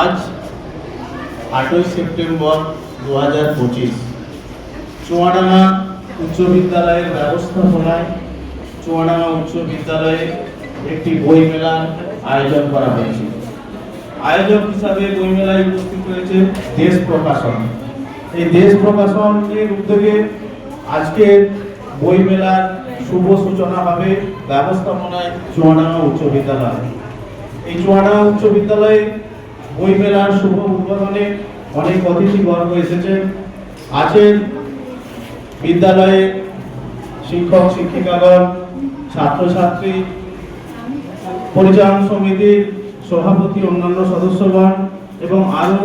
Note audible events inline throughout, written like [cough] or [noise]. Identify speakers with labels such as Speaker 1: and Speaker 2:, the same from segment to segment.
Speaker 1: আজ আটই সেপ্টেম্বর দু হাজার পঁচিশ, চুয়াডাঙ্গা উচ্চ বিদ্যালয়ের ব্যবস্থাপনায় চুয়াডাঙ্গা উচ্চ বিদ্যালয়ে একটি বই মেলার আয়োজন করা হয়েছে। আয়োজক হিসাবে বই মেলায় উপস্থিত হয়েছে দেশ প্রকাশন এই দেশ প্রকাশনের উদ্যোগে আজকে বই মেলার শুভ সূচনা হবে ব্যবস্থাপনায় চুয়াডাঙ্গা উচ্চ বিদ্যালয়। এই চুয়াডাঙ্গা উচ্চ বিদ্যালয়ে বই মেলার শুভ উদ্বোধনে অনেক অতিথি বর্গ এসেছেন। আছেন বিদ্যালয়ে শিক্ষক, শিক্ষিকাগণ, ছাত্রছাত্রী, পরিচালন সমিতির সভাপতি, অন্যান্য সদস্যগণ এবং আরও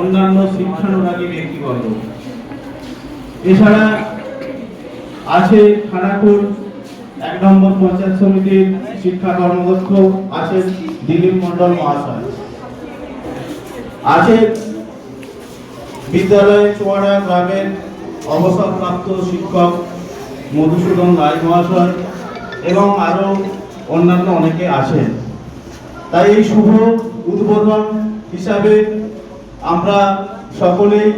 Speaker 1: অন্যান্য শিক্ষানুরাগী ব্যক্তিবর্গ। এছাড়া আছে খানাকুল, এক নম্বর পঞ্চায়েত সমিতির শিক্ষা কর্মদক্ষ আছেন দিলীপ মন্ডল মহাশয়। আছে বিদ্যালয়ে চুয়াডা গ্রামের অবসরপ্রাপ্ত শিক্ষক মধুসূদন রায় মহাশয় এবং আরও অন্যান্য অনেকে আছেন। তাই এই শুভ উদ্বোধন হিসাবে আমরা সকলেই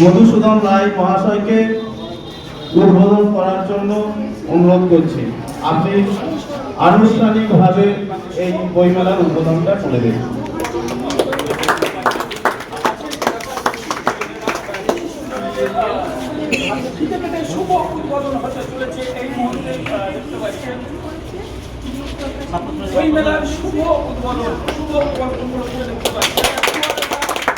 Speaker 1: মধুসূদন রায় মহাশয়কে উদ্বোধন করার জন্য অনুরোধ করছি। আপনি আনুষ্ঠানিকভাবে এই বইমেলার উদ্বোধনটা করে দেবেন
Speaker 2: থেকে শুভ উদ্বোধন হতে চলেছে এই মুহূর্তে আহ, দেখতে পাচ্ছেন ওই মেলার শুভ উদ্বোধন শুভ উদ্বোধন করে দেখতে পাচ্ছেন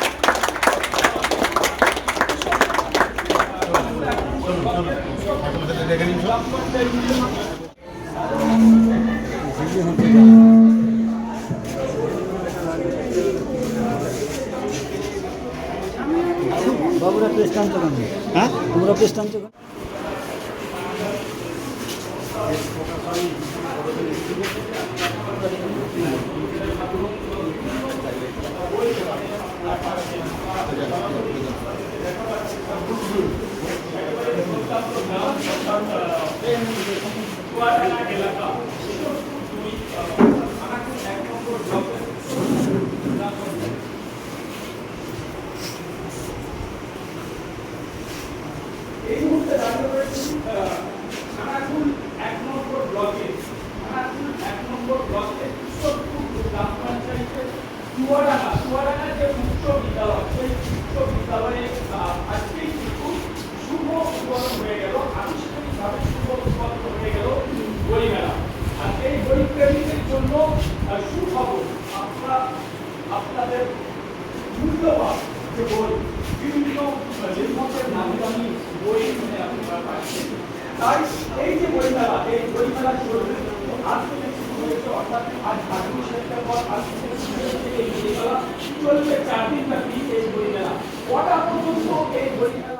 Speaker 3: বাবুরা প্রেস টানছো কেন? হ্যাঁ? তোমরা প্রেস টানছো কেন?
Speaker 2: এই মুহূর্তে দাঁড়িয়ে রয়েছি খানাকুল এক নম্বর ব্লকে খানাকুল এক নম্বর ব্লকে ঈশ্বরপুর গ্রাম পঞ্চায়েতের চুয়াডাঙ্গা চুয়াডাঙ্গা যে উচ্চ বিদ্যালয়, সেই উচ্চ বিদ্যালয়ে আজকেই কিন্তু শুভ উদ্বোধন হয়ে গেল, আনুষ্ঠানিকভাবে শুভ উদ্বোধন হয়ে গেল বই আর এই বই প্রেমীদের জন্য সুখবর, আপনারা, আপনাদের মূল্যবান যে বিভিন্ন লেখকের নামি দামি বই মানে আপনারা পাচ্ছেন। তাই এই যে বই মেলা, এই বই মেলা অর্থাৎ আজ মেলা চলবে চার দিন ব্যাপী এই বই মেলা কটা পর্যন্ত এই বই মেলা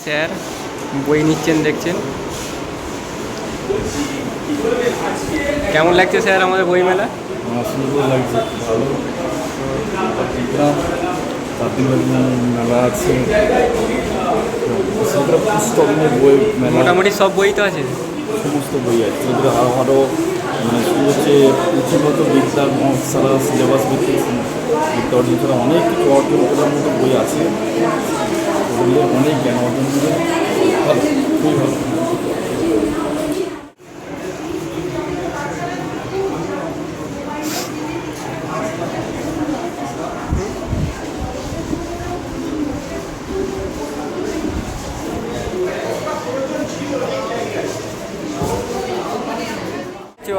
Speaker 4: স্যার, বই নিচ্ছেন, দেখছেন? কেমন লাগছে স্যার আমাদের বই মেলা?
Speaker 5: সুন্দর লাগছে, ভালো। মেলা আছে। বই
Speaker 4: মোটামুটি সব বই তো আছে।
Speaker 5: সমস্ত বই আছে। এগুলো আরও আরও মানে শুরু হচ্ছে উচ্চগত বিদ্যা সারা সিলেবাস ভিত্তিক বিদ্যা অর্জন করা অনেক কিছু অর্জন করার মতো বই আছে। ওগুলো অনেক জ্ঞান অর্জন করে ভালো খুবই ভালো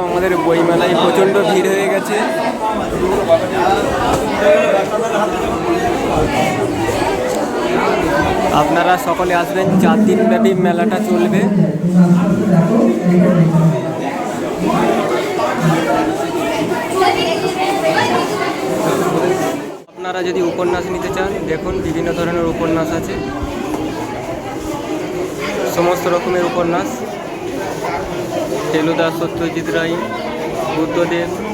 Speaker 4: আমাদের বইমেলায় প্রচণ্ড ভিড় হয়ে গেছে। আপনারা সকলে আসবেন, চার দিন ব্যাপী মেলাটা চলবে। আপনারা যদি উপন্যাস নিতে চান, দেখুন, বিভিন্ন ধরনের উপন্যাস আছে। সমস্ত রকমের উপন্যাস। ফেলুদা সত্যজিৎ রায় বুদ্ধদেব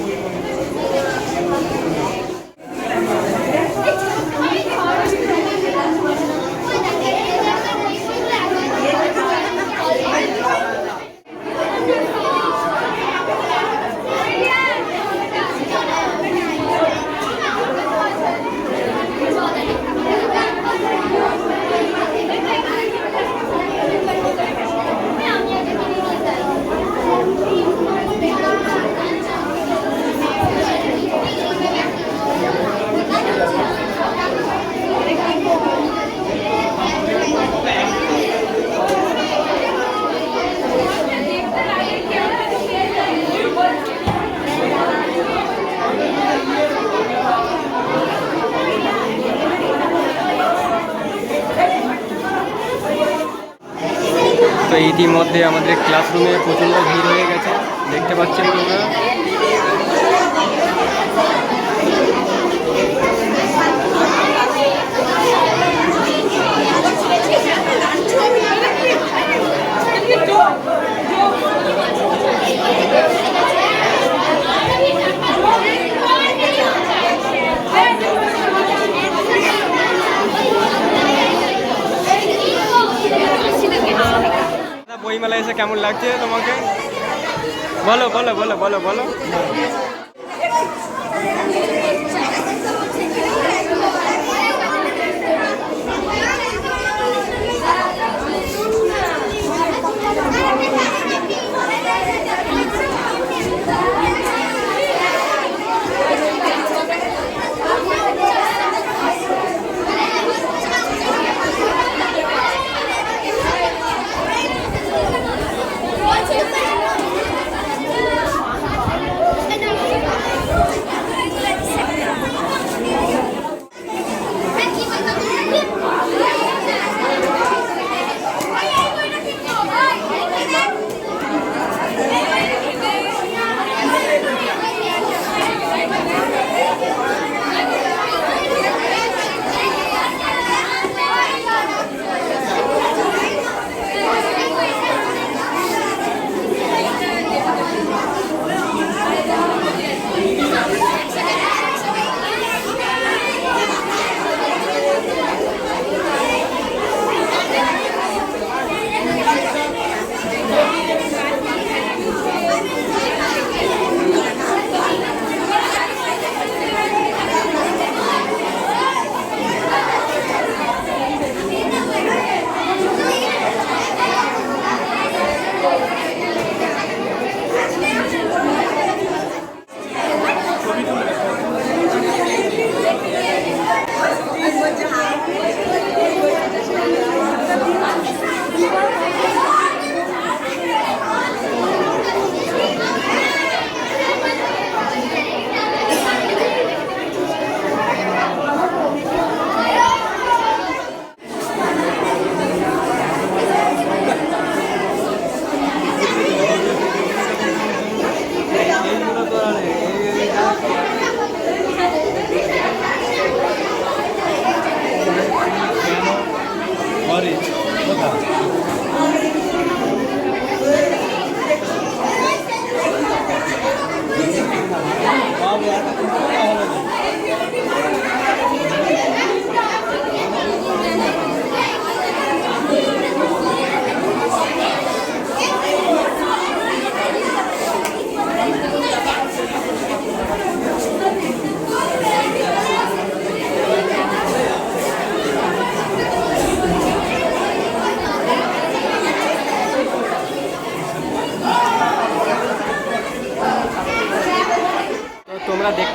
Speaker 4: ইতিমধ্যে আমাদের ক্লাসরুমে প্রচণ্ড ভিড় হয়ে গেছে। দেখতে পাচ্ছেন তোমরা বইমেলা এসে কেমন লাগছে তোমাকে? বলো বলো বলো বলো বলো।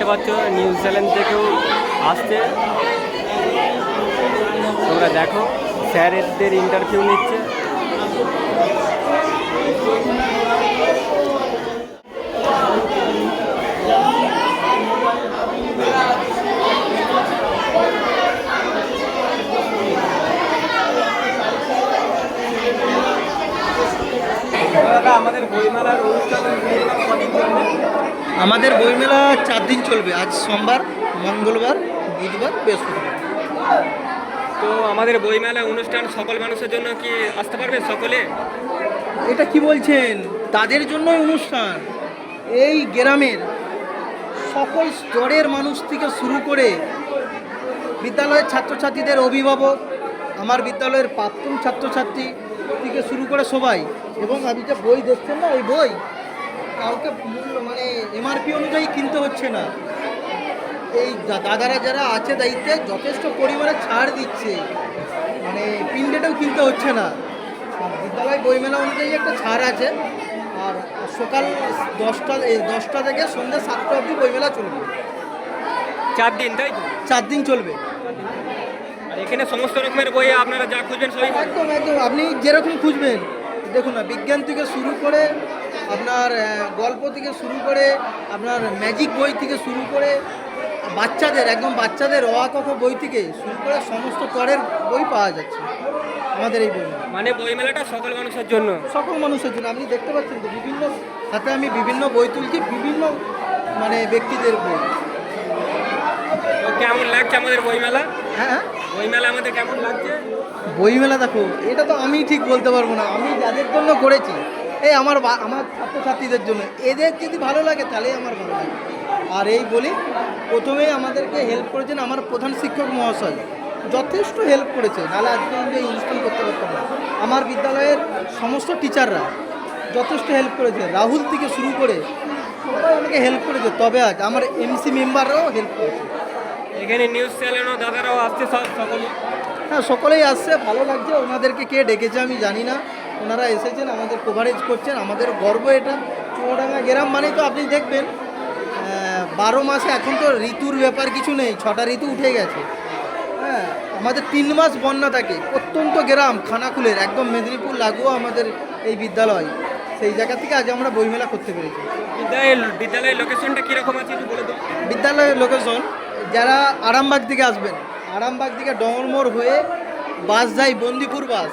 Speaker 4: পাচ্ছ নিউজিল্যান্ড থেকেও আসছে। তোমরা দেখো স্যারেদের ইন্টারভিউ নিচ্ছে। আমাদের বইমেলার অনুষ্ঠান
Speaker 6: আমাদের বইমেলা চার দিন চলবে। আজ সোমবার মঙ্গলবার বুধবার বৃহস্পতিবার।
Speaker 4: তো আমাদের বইমেলা অনুষ্ঠান সকল মানুষের জন্য কি আসতে পারবে সকলে?
Speaker 6: এটা কি বলছেন? তাদের জন্যই অনুষ্ঠান। এই গ্রামের সকল স্তরের মানুষ থেকে শুরু করে বিদ্যালয়ের ছাত্রছাত্রীদের অভিভাবক আমার বিদ্যালয়ের প্রাক্তন ছাত্রছাত্রী থেকে শুরু করে সবাই এবং আপনি যে বই দেখছেন না এই বই কাউকে মূল্য মানে এমআরপি অনুযায়ী কিনতে হচ্ছে না। এই দাদারা যারা আছে দায়িত্বে যথেষ্ট পরিমাণে ছাড় দিচ্ছে। মানে প্রিন্টেডও কিনতে হচ্ছে না। বিদ্যালয় বইমেলা অনুযায়ী একটা ছাড় আছে। আর সকাল দশটা এই দশটা থেকে সন্ধ্যা সাতটা অবধি বইমেলা চলবে।
Speaker 4: চার দিন তাই
Speaker 6: চার দিন চলবে।
Speaker 4: আর এখানে সমস্ত রকমের বই আপনারা যা খুঁজবেন সবই
Speaker 6: একদম একদম। আপনি যেরকম খুঁজবেন। দেখুন না বিজ্ঞান থেকে শুরু করে আপনার গল্প থেকে শুরু করে আপনার ম্যাজিক বই থেকে শুরু করে বাচ্চাদের একদম বাচ্চাদের অ বই থেকে শুরু করে সমস্ত পরের বই পাওয়া যাচ্ছে আমাদের এই বই
Speaker 4: মানে বইমেলাটা সকল মানুষের জন্য?
Speaker 6: সকল মানুষের জন্য। আপনি দেখতে পাচ্ছেন তো বিভিন্ন সাথে আমি বিভিন্ন বই তুলছি বিভিন্ন মানে ব্যক্তিদের বই।
Speaker 4: কেমন লাগছে আমাদের বইমেলা
Speaker 6: হ্যাঁ
Speaker 4: বইমেলা আমাদের কেমন লাগছে?
Speaker 6: বইমেলা দেখো, এটা তো আমি ঠিক বলতে পারব না, আমি যাদের জন্য করেছি, এই আমার আমার ছাত্রছাত্রীদের জন্য, এদের যদি ভালো লাগে তাহলেই আমার ভালো লাগে। আর এই বলি প্রথমেই আমাদেরকে হেল্প করেছেন আমার প্রধান শিক্ষক মহাশয়, যথেষ্ট হেল্প করেছে, নাহলে আজকে আমি এই অনুষ্ঠান করতে পারতাম না। আমার বিদ্যালয়ের সমস্ত টিচাররা যথেষ্ট হেল্প করেছে, রাহুল থেকে শুরু করে সবাই আমাকে হেল্প করেছে, তবে আজ আমার এমসি মেম্বাররাও হেল্প করেছে।
Speaker 4: এখানে নিউজ চ্যানেলও দাদারাও আসছে সব সকলে।
Speaker 6: হ্যাঁ সকলেই আসছে ভালো লাগছে। ওনাদেরকে কে ডেকেছে আমি জানি না। ওনারা এসেছেন আমাদের কভারেজ করছেন। আমাদের গর্ব এটা। চুয়াডাঙ্গা গ্রাম মানেই তো আপনি দেখবেন বারো মাসে এখন তো ঋতুর ব্যাপার কিছু নেই ছটা ঋতু উঠে গেছে। হ্যাঁ আমাদের তিন মাস বন্যা থাকে অত্যন্ত গ্রাম খানাকুলের একদম মেদিনীপুর লাগোয়া আমাদের এই বিদ্যালয়। সেই জায়গা থেকে আজ আমরা বইমেলা করতে পেরেছি।
Speaker 4: বিদ্যালয়ের বিদ্যালয়ের লোকেশনটা কীরকম আছে একটু বলে দাও।
Speaker 6: বিদ্যালয়ের লোকেশন যারা আরামবাগ থেকে আসবেন আরামবাগ দিকে ডঙ্গরমোড় হয়ে বাস যায় বন্দিপুর বাস।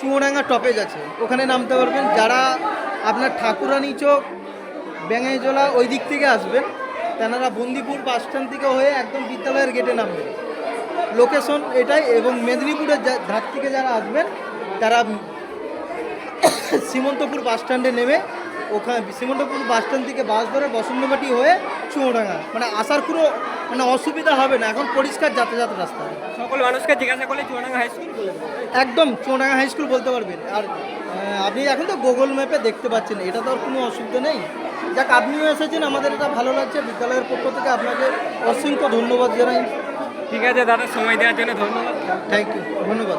Speaker 6: চুয়াডাঙ্গা টপেজ আছে। ওখানে নামতে পারবেন। যারা আপনার ঠাকুরানী চোক ব্যাঙাইজোলা ওই দিক থেকে আসবেন, তেনারা বন্দিপুর বাস স্ট্যান্ড থেকে হয়ে একদম বিদ্যালয়ের গেটে নামবেন লোকেশন এটাই এবং মেদিনীপুরের ধার থেকে যারা আসবেন, তারা সীমন্তপুর [coughs] বাস স্ট্যান্ডে নেমে ওখানে সীমন্তপুর বাস স্ট্যান্ড থেকে বাস ধরে বসন্তবাটি হয়ে চুয়াডাঙ্গা। মানে আসার কোনো মানে অসুবিধা হবে না এখন পরিষ্কার যাতায়াত রাস্তা।
Speaker 4: সকল মানুষকে জিজ্ঞাসা করলে চুয়াডাঙ্গা হাই স্কুল বলে
Speaker 6: একদম চুয়াডাঙ্গা হাই স্কুল বলতে পারবেন। আর আপনি এখন তো গুগল ম্যাপে দেখতে পাচ্ছেন এটা তো আর কোনো অসুবিধা নেই। যাক আপনিও এসেছেন আমাদের এটা ভালো লাগছে। বিদ্যালয়ের পক্ষ থেকে আপনাকে অসংখ্য ধন্যবাদ জানাই।
Speaker 4: ঠিক আছে দাদা সময় দেওয়ার জন্য ধন্যবাদ।
Speaker 6: থ্যাংক ইউ ধন্যবাদ।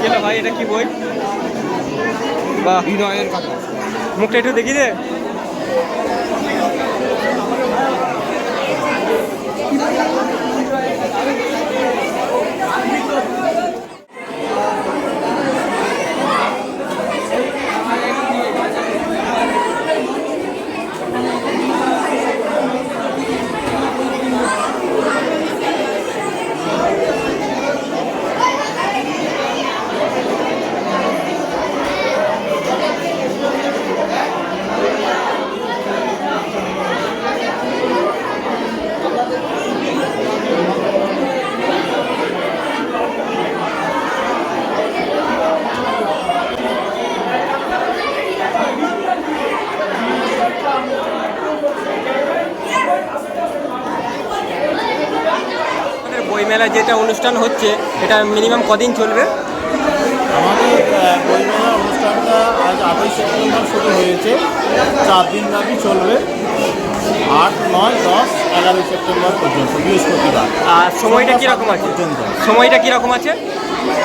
Speaker 4: কেন ভাই এটা কি বই বা হৃদয়ের কথা মুখটা একটু দেখি দে আমাদের বইমেলা যেটা অনুষ্ঠান হচ্ছে এটা মিনিমাম কদিন চলবে?
Speaker 5: আমাদের বইমেলা অনুষ্ঠানটা আজ আটই সেপ্টেম্বর শুরু হয়েছে। চার দিন ব্যাপী চলবে। আট নয় দশ এগারোই সেপ্টেম্বর পর্যন্ত বৃহস্পতিবার।
Speaker 4: আর সময়টা কীরকম আছে?
Speaker 5: পর্যন্ত।
Speaker 4: সময়টা কীরকম আছে?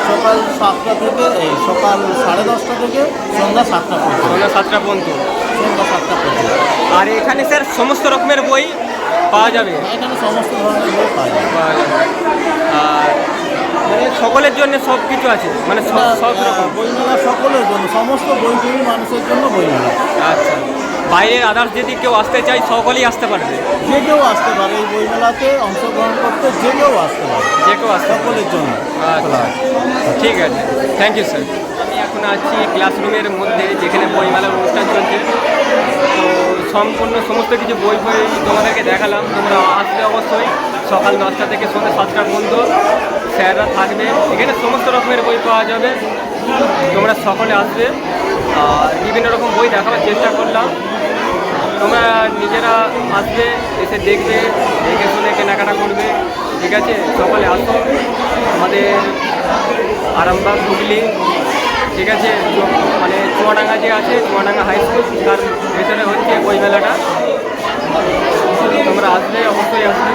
Speaker 1: সকাল সাতটা থেকে এই সকাল সাড়ে দশটা থেকে সন্ধ্যা সাতটা পর্যন্ত।
Speaker 4: সন্ধ্যা সাতটা পর্যন্ত।
Speaker 1: সন্ধ্যা সাতটা পর্যন্ত।
Speaker 4: আর এখানে স্যার সমস্ত রকমের বই পাওয়া যাবে?
Speaker 1: এখানে সমস্ত ধরনের বই পাওয়া যায়
Speaker 4: পাওয়া যাবে। আর মানে সকলের জন্য সব কিছু আছে? মানে সব সব রকম?
Speaker 1: বইমেলা সকলের জন্য সমস্ত বইপ্রেমী মানুষের জন্য বইমেলা।
Speaker 4: আচ্ছা। বাইরের আদার্স যদি কেউ আসতে চায় সকলেই আসতে পারবে?
Speaker 1: যে কেউ আসতে পারে এই বইমেলাতে অংশগ্রহণ করতে যে কেউ আসতে পারে।
Speaker 4: যে কেউ আসতে
Speaker 1: সকলের জন্য।
Speaker 4: আচ্ছা। ঠিক আছে। থ্যাংক ইউ স্যার আমি এখন আছি ক্লাসরুমের মধ্যে যেখানে বইমেলার অনুষ্ঠান চলছে। তো সম্পূর্ণ সমস্ত কিছু বই বই তোমাদেরকে দেখালাম, তোমরা আসবে অবশ্যই। সকাল দশটা থেকে সন্ধ্যে সাতটা পর্যন্ত স্যাররা থাকবে। এখানে সমস্ত রকমের বই পাওয়া যাবে। তোমরা সকলে আসবে। আর বিভিন্ন রকম বই দেখাবার চেষ্টা করলাম। তোমরা নিজেরা আসবে, এসে দেখবে, দেখে শুনে কেনাকাটা করবে। ঠিক আছে? সকলে আসো। আমাদের আরামবাগ হুগলি ঠিক আছে মানে চুয়াডাঙ্গা যে আছে, চুয়াডাঙ্গা হাই স্কুল তার ভেতরে হচ্ছে বই মেলাটা তোমরা আসলে অবশ্যই আসবে।